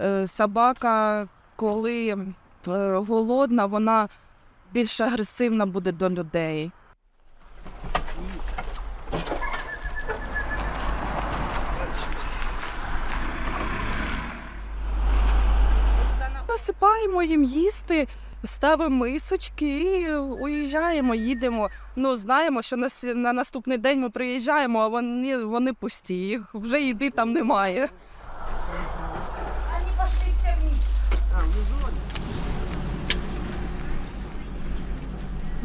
Е, Собака, коли е, голодна, вона більш агресивна буде до людей. Насипаємо їм їсти, ставимо мисочки і уїжджаємо, їдемо. Ну, знаємо, що на, на наступний день ми приїжджаємо, а вони, вони пусті. Їх вже їди там немає.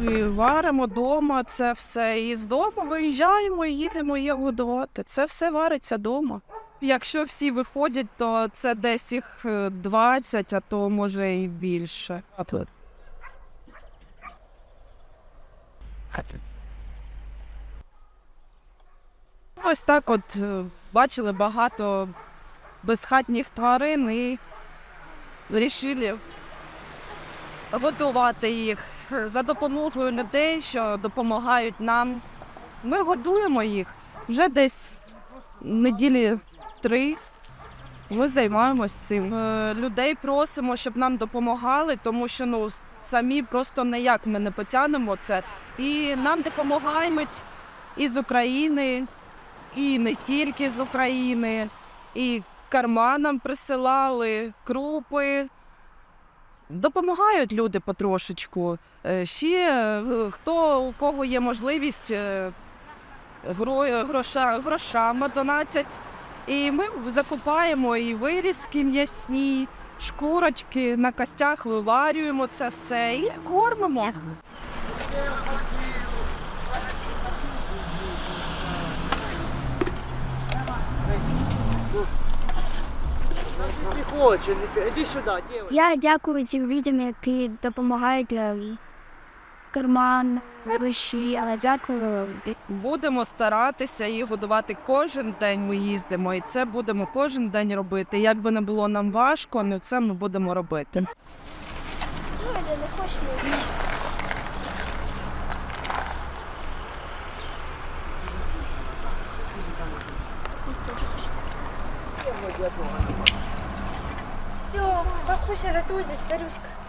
І варимо вдома це все. І з дому виїжджаємо і їдемо їх годувати. Це все вариться вдома. Якщо всі виходять, то це десь їх е, 20, а то може і більше. Ось так от е, бачили багато безхатніх тварин і вирішили годувати їх за допомогою людей, що допомагають нам. Ми годуємо їх вже десь неділі три. Ми займаємось цим. Е, Людей просимо, щоб нам допомагали, тому що ну самі просто ніяк ми не потягнемо це. І нам допомагають із України, і не тільки з України, і карманам присилали крупи. Допомагають люди потрошечку. Е, Ще е, хто у кого є можливість е, гро- гроша, грошами донатять. І ми закупаємо і вирізки м'ясні, шкурочки на костях виварюємо це все і кормимо. Не хоче, не іди сюди. Я дякую тим людям, які допомагають нам. Карман, гроші, але дякую. Будемо старатися їх годувати кожен день. Ми їздимо, і це будемо кожен день робити. Як би не було нам важко, але це ми будемо робити. Все, бабуся, рятуйся, старюська.